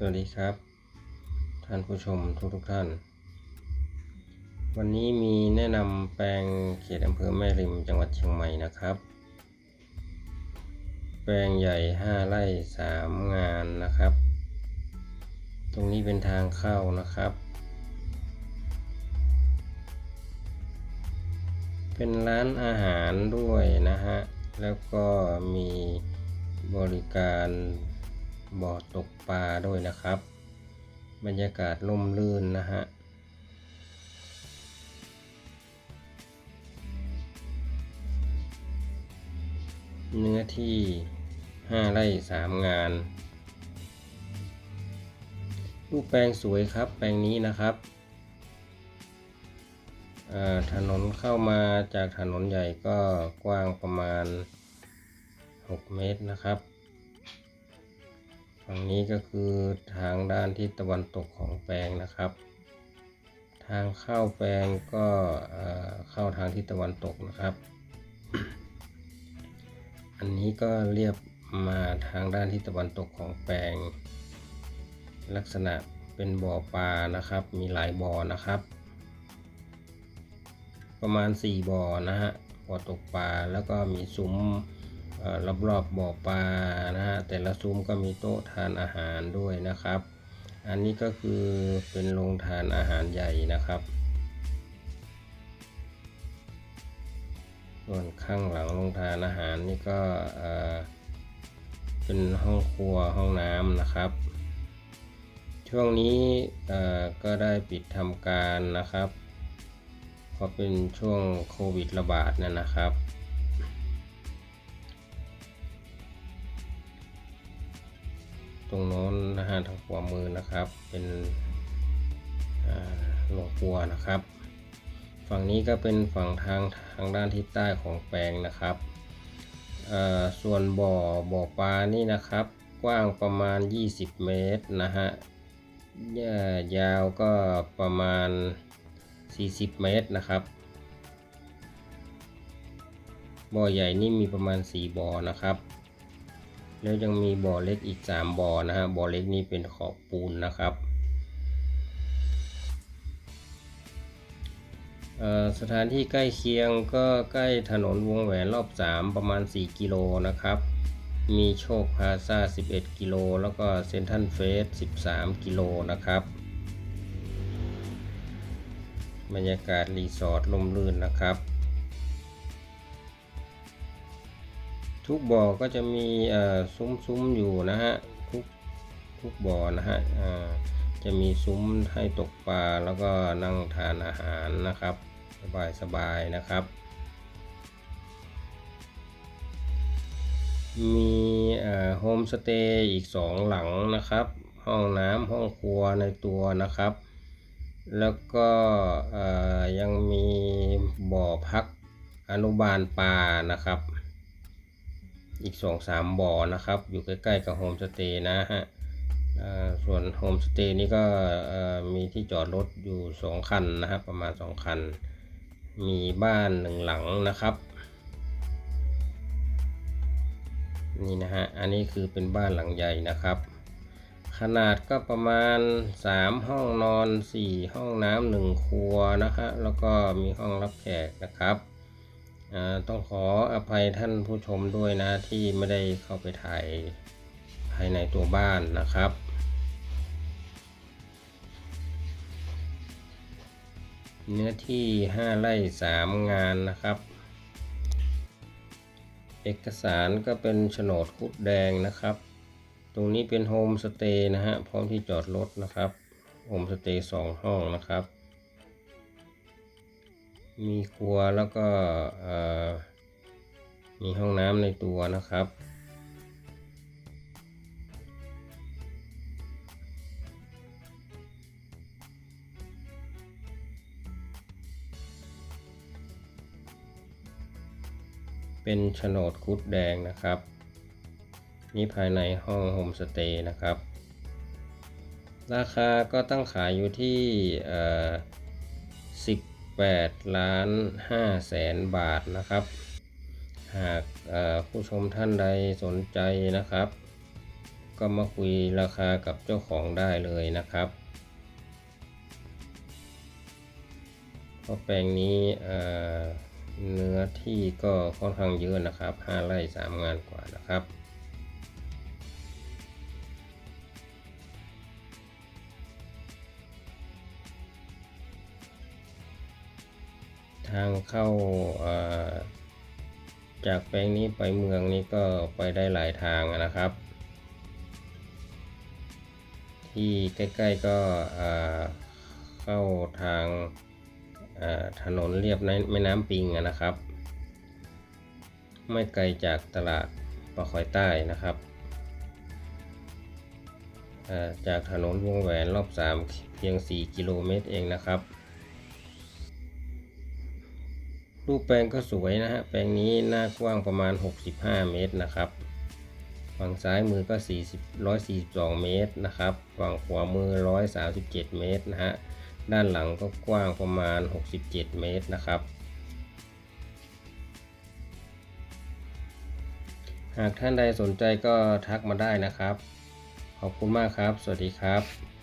สวัสดีครับ ท่านผู้ชมทุกทุกท่าน วันนี้มีแนะนำแปลงเขตอำเภอแม่ริมจังหวัดเชียงใหม่นะครับ แปลงใหญ่ 5ไร่3 งานนะครับ ตรงนี้เป็นทางเข้านะครับ เป็นร้านอาหารด้วยนะฮะ แล้วก็มีบริการ บ่อตกปลาด้วยนะครับ บรรยากาศร่มรื่นนะฮะเนื้อที่ 5 ไร่ 3 งาน รูปแปลงสวยครับ แปลงนี้นะครับ ถนนเข้ามาจากถนนใหญ่ก็กว้างประมาณ 6 เมตรนะครับ ฝั่งนี้ก็คือทางด้านทิศตะวันตกของแปลงนะครับ ทางเข้าแปลงก็เข้าทางทิศตะวันตกนะครับ อันนี้ก็เรียบมาทางด้านทิศตะวันตกของแปลง ลักษณะเป็นบ่อปลานะครับ มีหลายบ่อนะครับ ประมาณ 4บ่อนะฮะบ่อตกปลาแล้วก็มีซุ้ม เอ่อรอบๆบ่อปลานะฮะแต่ละซุ้มก็มีโต๊ะทานอาหารด้วยนะครับ อันนี้ก็คือเป็นโรงทานอาหารใหญ่นะครับ ส่วนข้างหลังโรงทานอาหารนี่ก็เป็นห้องครัวห้องน้ำนะครับ ช่วงนี้ก็ได้ปิดทำการนะครับ เพราะเป็นช่วงโควิดระบาดนะนะครับ ตรงโน้นนะฮะทางขวามือนะครับ เป็นอ่าโรงครัวนะครับ ฝั่งนี้ก็เป็นฝั่งทางทางด้านทิศใต้ของแปลงนะครับส่วนบ่อบ่อปลานี่นะครับ กว้างประมาณ 20 เมตรนะฮะเอ่อยาวก็ประมาณ 40 เมตรนะครับ บ่อใหญ่นี่มีประมาณ 4บ่อนะครับ แล้วยังมีบ่อเล็กอีก3บ่อนะฮะบ่อเล็กนี่เป็นขอบปูนนะครับสถานที่ใกล้เคียงก็ใกล้ถนนวงแหวนรอบ 3 ประมาณ 4 กิโลนะครับ มีโชคพาซา11 กิโล แล้วก็เซนทันเฟส 13 กิโลนะครับ บรรยากาศรีสอร์ทลมลื่นนะครับ ทุกบ่อก็จะมีซุ้มๆอยู่นะฮะทุกทุกบ่อนะฮะจะมีซุ้มให้ตกปลาแล้วก็นั่งทานอาหารนะครับ สบายๆนะครับ มีโฮมสเตย์อีกสองหลังนะครับ ห้องน้ำห้องครัวในตัวนะครับ แล้วก็ยังมีบ่อพักอนุบาลปลานะครับ อีกสองสามบ่อนะครับ อยู่ใกล้ๆกับโฮมสเตย์นะฮะส่วนโฮมสเตย์นี่ก็มีที่จอดรถอยู่สองคันนะครับ ประมาณสองคัน มีบ้านหนึ่งหลังนะครับ นี่นะฮะ อันนี้คือเป็นบ้านหลังใหญ่นะครับ ขนาดก็ประมาณ 3 ห้องนอน 4 ห้องน้ำหนึ่งครัวนะฮะแล้วก็มีห้องรับแขกนะครับ ต้องขออภัยท่านผู้ชมด้วยนะที่ไม่ได้เข้าไปถ่ายภายในตัวบ้านนะครับ เนื้อที่ 5 ไร่ 3 งานนะครับ เอกสารก็เป็นโฉนดคุดแดงนะครับ ตรงนี้เป็นโฮมสเตย์นะฮะพร้อมที่จอดรถนะครับโฮมสเตย์สองห้องนะครับ มีครัวแล้วก็มีห้องน้ำในตัวนะครับ เป็นโฉนดคุดแดงนะครับ นี่ภายในห้องโฮมสเตย์นะครับ ราคาก็ตั้งขายอยู่ที่เ8 ล้าน5แสนบาทนะครับ หากผู้ชมท่านใดสนใจนะครับ ก็มาคุยราคากับเจ้าของได้เลยนะครับเพราะแปลงนี้เอ่อเนื้อที่ก็ค่อนข้างเยอะนะครับ 5 ไร่ 3 งานกว่านะครับางเข้าจากแปลงนี้ไปเมืองนี้ก็ไปได้หลายทางนะครับ ที่ใกล้ๆก็เข้าทางถนนเรียบในแม่น้ำปิงนะครับ ไม่ไกลจากตลาดปะคอยใต้นะครับจากถนนวงแหวนรอบ 3 เพียง 4 กิโลเมตรเองนะครับ รูปแปลงก็สวยนะฮะ แปลงนี้หน้ากว้างประมาณ 65 เมตรนะครับ ฝั่งซ้ายมือก็ 40 142 เมตรนะครับ ฝั่งขวามือ 137 เมตรนะฮะ ด้านหลังก็กว้างประมาณ 67 เมตรนะครับ หากท่านใดสนใจก็ทักมาได้นะครับ ขอบคุณมากครับ สวัสดีครับ